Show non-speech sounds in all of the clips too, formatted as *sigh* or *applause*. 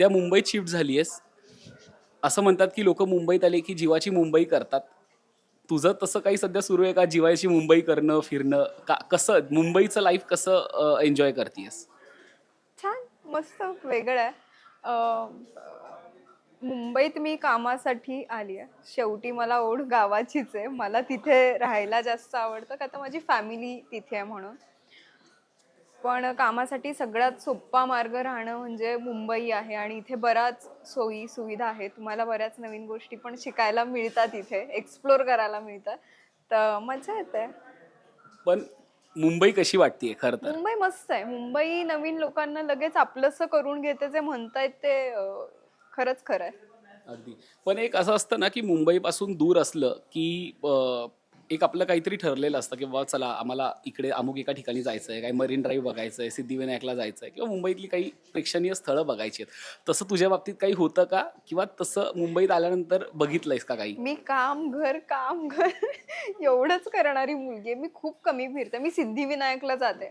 सध्या मुंबईत शिफ्ट झाली आहेस. असं म्हणतात की लोक मुंबईत आले की जीवाची मुंबई करतात. तुझं तसं काही सध्या सुरू आहे का? जीवाची मुंबई करणं फिरणं? का कसं मुंबईचं लाईफ कसं एन्जॉय करतेस छान मस्त वेगळं आहे. मुंबईत मी कामासाठी आली आहे. शेवटी मला ओढ गावाचीच आहे. मला तिथे राहायला जास्त आवडतं का? तर माझी फॅमिली तिथे आहे म्हणून. पण कामासाठी सगळ्यात सोपा मार्ग राहणं म्हणजे मुंबई आहे आणि इथे बऱ्याच सोयी सुविधा आहेत. तुम्हाला बऱ्याच नवीन गोष्टी पण शिकायला मिळतात इथे एक्सप्लोर करायला मिळतात तर मजा येते. पण मुंबई कशी वाटतेय खरं तर? मुंबई मस्त आहे. मुंबई नवीन लोकांना लगेच आपलंसं करून घेते जे म्हणतायत ते अं, खरंच खरं आहे. अगदी. पण एक असं असतं ना की मुंबईपासून दूर असलं की अं, एक आपलं काहीतरी ठरलेलं असतं की बाबा चला आम्हाला इकडे अमुक एका ठिकाणी जायचं आहे काही मरीन ड्राईव्ह बघायचं आहे सिद्धिविनायकला जायचं आहे किंवा मुंबईतली काही प्रेक्षणीय स्थळं बघायची आहेत. तसं तुझ्या बाबतीत काही होतं का? किंवा तसं मुंबईत आल्यानंतर बघितलंयस का काही? मी काम घर काम घर *laughs* एवढंच करणारी मुलगी आहे. मी खूप कमी फिरते. मी सिद्धिविनायकला जाते.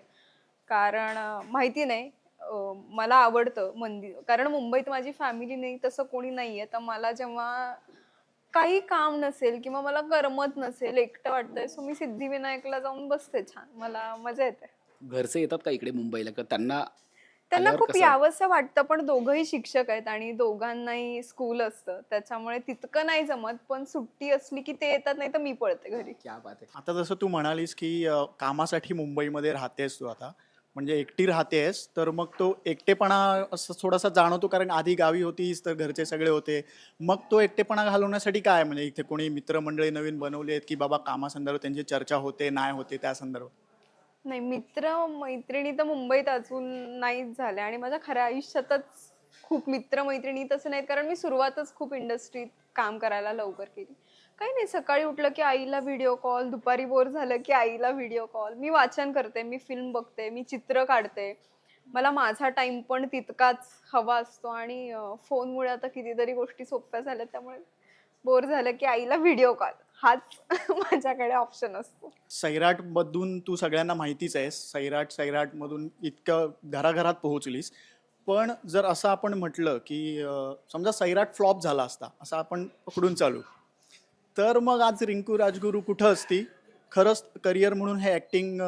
कारण अं, माहिती नाही अं, मला आवडतं मंदिर. कारण मुंबईत माझी फॅमिली नाही तसं कोणी नाही आहे तर मला जेव्हा काही काम नसेल किंवा मला करमत नसेल एकटं वाटतंय सो मी सिद्धिविनायकला जाऊन बसते छान. मला मजा येते. घरचे येतात का इकडे मुंबईला? किंवा त्यांना त्यांना आल्यावर खूप कसं? यावंसं वाटतं पण दोघंही शिक्षक आहेत आणि दोघांनाही स्कूल असतं. त्याच्यामुळे तितकं नाही जमत पण सुट्टी असली की ते येतात नाही तर मी पळते घरी. क्या बात आहे. आता जसं तू म्हणालीस की अ, कामासाठी मुंबईमध्ये राहतेस तू आता म्हणजे एकटी राहतेस तर मग तो एकटेपणा असं थोडासा जाणवतो कारण आधी गावी होतीस तर घरचे सगळे होते. मग तो एकटेपणा घालवण्यासाठी काय? म्हणजे इथे कोणी मित्रमंडळी नवीन बनवली आहेत की बाबा कामासंदर्भात त्यांची चर्चा होते नाही होते त्या संदर्भात? नाही मित्र मैत्रिणी तर मुंबईत अजून नाहीच झाल्या आणि माझ्या खऱ्या आयुष्यातच खूप मित्र मैत्रिणी तसं नाहीत कारण मी सुरुवातच खूप इंडस्ट्रीत काम करायला लवकर केली. काही नाही सकाळी उठलं की आईला व्हिडिओ कॉल दुपारी बोर झालं की आईला व्हिडिओ कॉल मी वाचन करते मी फिल्म बघते मी चित्र काढते. मला माझा टाइम पण तितकाच हवा असतो आणि फोनमुळे आता कितीतरी गोष्टी सोप्या झाल्या त्यामुळे बोर झालं की आईला व्हिडिओ कॉल हाच *laughs* माझ्याकडे ऑप्शन असतो. सैराटमधून तू सगळ्यांना माहितीच आहेस सैराट सैराटमधून इतकं घराघरात पोहोचलीस. पण जर असं आपण म्हटलं की समजा सैराट फ्लॉप झाला असता असं आपण पकडून चालू. तर मग आज रिंकू राजगुरू कुठं असती? खरंच करिअर म्हणून हे ॲक्टिंग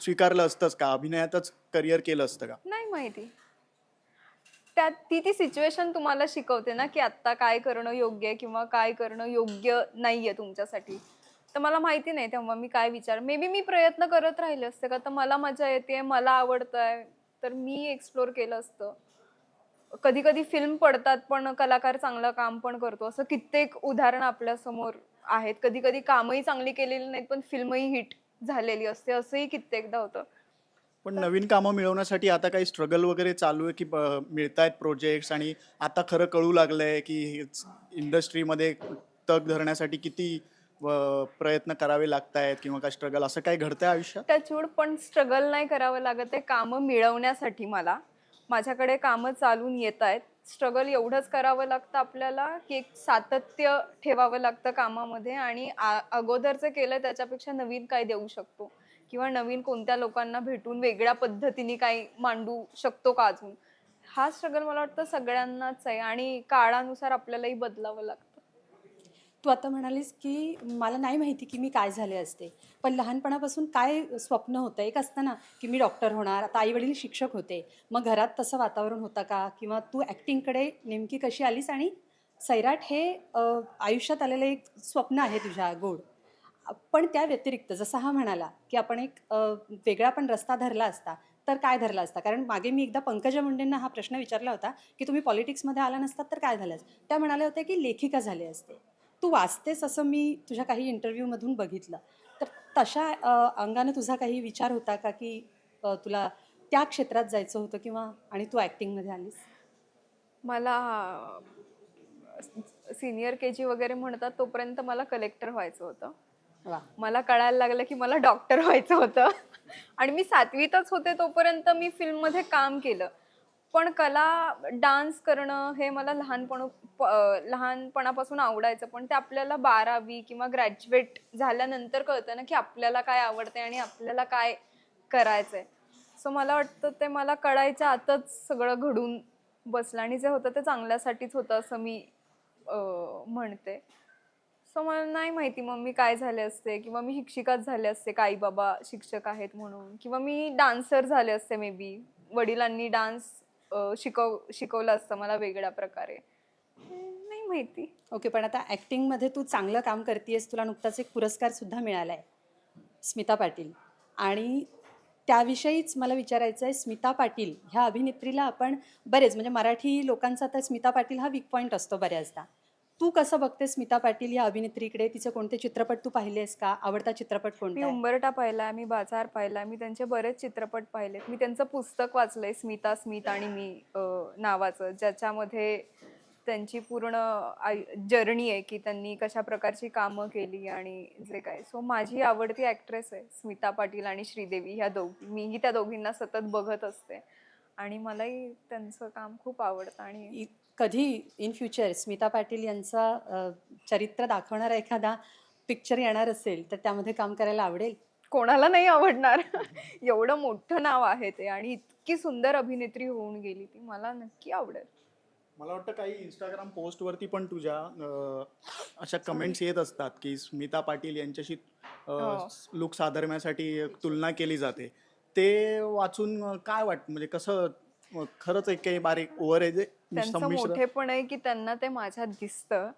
स्वीकारलं असतंच का? अभिनयातच करिअर केलं असतं का? नाही माहिती. त्यात ती ती सिच्युएशन तुम्हाला शिकवते ना की आत्ता काय करणं योग्य आहे किंवा काय करणं योग्य नाहीये तुमच्यासाठी. तर मला माहिती नाही तेव्हा मी काय विचार मे बी मी प्रयत्न करत राहिले असते का तर मला मजा येते मला आवडतं आहे तर मी एक्सप्लोर केलं असतं. कधी कधी फिल्म पडतात पण कलाकार चांगलं काम पण करतो. असं कित्येक उदाहरण आपल्यासमोर आहेत. कधी कधी कामही चांगली केलेली नाहीत पण फिल्मही हिट झालेली असते. असंही कित्येकदा होतं. पण नवीन कामं मिळवण्यासाठी आता काही स्ट्रगल वगैरे चालू आहे की मिळत आहेत प्रोजेक्ट्स आणि आता खरं कळू लागलंय की इंडस्ट्रीमध्ये तग धरण्यासाठी किती प्रयत्न करावे लागत आहेत किंवा काय स्ट्रगल असं काही घडतंय आयुष्यात? टचवूड पण स्ट्रगल नाही करावं लागत आहे. कामं मिळवण्यासाठी मला. माझ्याकडे कामं चालून येत आहेत. स्ट्रगल एवढंच करावं लागतं आपल्याला की एक सातत्य ठेवावं लागतं कामामध्ये आणि आ- अगोदरचं केलं त्याच्यापेक्षा नवीन काय देऊ शकतो? किंवा नवीन कोणत्या लोकांना भेटून वेगळ्या पद्धतीने काही मांडू शकतो का अजून? हा स्ट्रगल मला वाटतं सगळ्यांनाच आहे आणि काळानुसार आपल्यालाही बदलावं लागतं. तू आता म्हणालीस की मला नाही माहिती की मी काय झाले असते. पण लहानपणापासून काय स्वप्न होतं? एक असतं ना की मी डॉक्टर होणार आता आई वडील शिक्षक होते. मग घरात तसं वातावरण होतं का? किंवा तू ॲक्टिंगकडे नेमकी कशी आलीस? आणि सैराट हे आयुष्यात आलेलं एक स्वप्न आहे तुझ्या गोड. पण त्या व्यतिरिक्त जसा हा म्हणाला की आपण एक वेगळा पण रस्ता धरला असता तर काय धरला असता? कारण मागे मी एकदा पंकजा मुंडेंना हा प्रश्न विचारला होता की तुम्ही पॉलिटिक्समध्ये आला नसतात तर काय झालं असतं? त्या म्हणाल्या होत्या की लेखिका झाले असते. तू वाचतेस असं मी तुझ्या काही इंटरव्ह्यूमधून बघितलं. तर तशा अंगानं तुझा काही विचार होता का की तुला त्या क्षेत्रात जायचं होतं किंवा आणि तू ॲक्टिंगमध्ये आलीस? मला सिनियर के जी वगैरे म्हणतात तोपर्यंत मला कलेक्टर व्हायचं होतं. मला कळायला लागलं की मला डॉक्टर व्हायचं होतं. आणि मी सातवीतच होते तोपर्यंत मी फिल्ममध्ये काम केलं. पण कला डान्स करणं हे मला लहानपण प- लहानपणापासून आवडायचं. पण ते आपल्याला बारावी किंवा ग्रॅज्युएट झाल्यानंतर कळतं ना की आपल्याला काय आवडते आणि आपल्याला काय करायचंय. सो मला वाटतं ते मला कळायच्या आतच सगळं घडून बसलं आणि जे होतं ते चांगल्यासाठीच होतं असं मी म्हणते. सो मला नाही माहिती मग मी काय झाले असते किंवा मी शिक्षिकाच झाले असते काही बाबा शिक्षक आहेत म्हणून किंवा मी डान्सर झाले असते मे बी. वडिलांनी डान्स शिकव शिकवलं असतं मला वेगळ्या प्रकारे. नाही माहिती. ओके पण आता ॲक्टिंगमध्ये तू चांगलं काम करतेस तुला नुकताच एक पुरस्कारसुद्धा मिळाला आहे स्मिता पाटील. आणि त्याविषयीच मला विचारायचं आहे स्मिता पाटील ह्या अभिनेत्रीला आपण बरेच म्हणजे मराठी लोकांचा तर स्मिता पाटील हा वीक पॉईंट असतो बऱ्याचदा. तू कसं बघते स्मिता पाटील या अभिनेत्रीकडे? तिचे कोणते चित्रपट तू पाहिलेस का? आवडता चित्रपट मी कोणता आहे? उंबरटा पाहिला मी बाजार पाहिला मी त्यांचे बरेच चित्रपट पाहिलेत मी त्यांचं पुस्तक वाचलंय स्मिता स्मित आणि मी अं, नावाचं ज्याच्यामध्ये त्यांची पूर्ण जर्नी आहे की त्यांनी कशा प्रकारची कामं केली आणि जे काय. सो माझी आवडती ॲक्ट्रेस आहे स्मिता पाटील आणि श्रीदेवी ह्या दोघी मीही त्या दोघींना सतत बघत असते. आणि मलाही त्यांचं काम खूप आवडतं आणि इ- कधी इन फ्युचर स्मिता पाटील यांचा चरित्र दाखवणारा एखादा पिक्चर येणार असेल तर त्यामध्ये काम करायला आवडेल? कोणाला नाही आवडणार. *laughs* एवढं मोठं नाव आहे ते आणि इतकी सुंदर अभिनेत्री होऊन गेली ती मला नक्की आवडेल. मला वाटतं काही इंस्टाग्राम पोस्टवरती पण तुझ्या अशा कमेंट्स येत असतात की स्मिता पाटील यांच्याशी हो. लुक साधरण्यासाठी तुलना केली जाते. ते वाचून काय वाटतं म्हणजे कसं खरंच एक काही बारीक ओव्हर त्यांचं संमिश्र मोठेपण आहे की त्यांना ते माझ्यात दिसतं.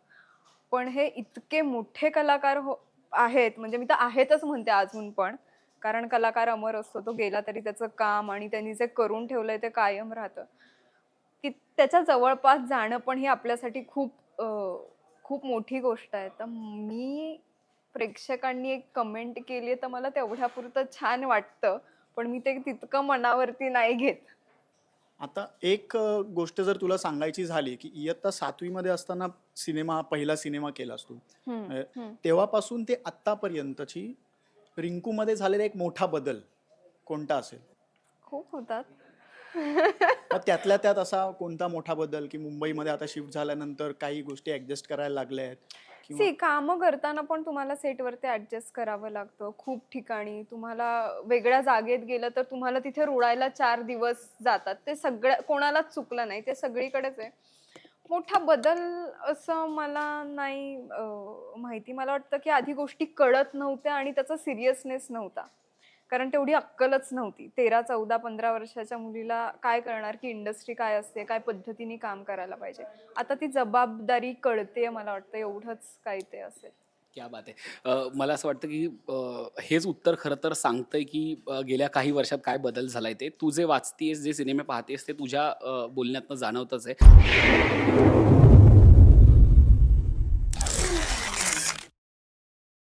पण हे इतके मोठे कलाकार हो आहेत. म्हणजे मी तर आहेतच म्हणते अजून पण. कारण कलाकार अमर असतो तो गेला तरी त्याचं काम आणि त्यांनी जे करून ठेवलंय ते कायम राहतं. की त्याच्या जवळपास जाणं पण ही आपल्यासाठी खूप खूप मोठी गोष्ट आहे. तर मी प्रेक्षकांनी एक कमेंट केली तर मला तेवढ्यापुरतं छान वाटतं. पण मी ते तितकं मनावरती नाही घेत. आता एक गोष्ट जर तुला सांगायची झाली की इयत्ता सातवीमध्ये असताना सिनेमा पहिला सिनेमा केलास तू हम्म, अ, हम्म. तेव्हापासून ते आत्तापर्यंतची रिंकूमध्ये झालेला एक मोठा बदल कोणता असेल? खूप होतात. त्यातल्या त्यात असा कोणता मोठा बदल की मुंबईमध्ये आता शिफ्ट झाल्यानंतर काही गोष्टी ऍडजस्ट करायला लागल्या आहेत? सी कामं करताना पण तुम्हाला सेटवरती ऍडजस्ट करावं लागतं. खूप ठिकाणी तुम्हाला वेगळ्या जागेत गेलं तर तुम्हाला तिथे रुळायला चार दिवस जातात. ते सगळ्या कोणालाच चुकलं नाही. ते सगळीकडेच आहे. मोठा बदल असं मला नाही माहिती. मला वाटतं की आधी गोष्टी कळत नव्हत्या आणि त्याचा सिरियसनेस नव्हता. कारण तेवढी अक्कलच नव्हती. तेरा चौदा पंधरा वर्षाच्या मुलीला काय करणार? की इंडस्ट्री काय असते? काय पद्धतीने काम करायला पाहिजे? आता ती जबाबदारी कळते मला वाटतं. एवढंच काय ते असेल. क्या बात आहे. मला असं वाटतं की हेच उत्तर खरं तर सांगतंय की गेल्या काही वर्षात काय बदल झालाय ते. तू जे वाचतेस जे सिनेमे पाहतेस ते तुझ्या बोलण्यातनं जाणवतच आहे.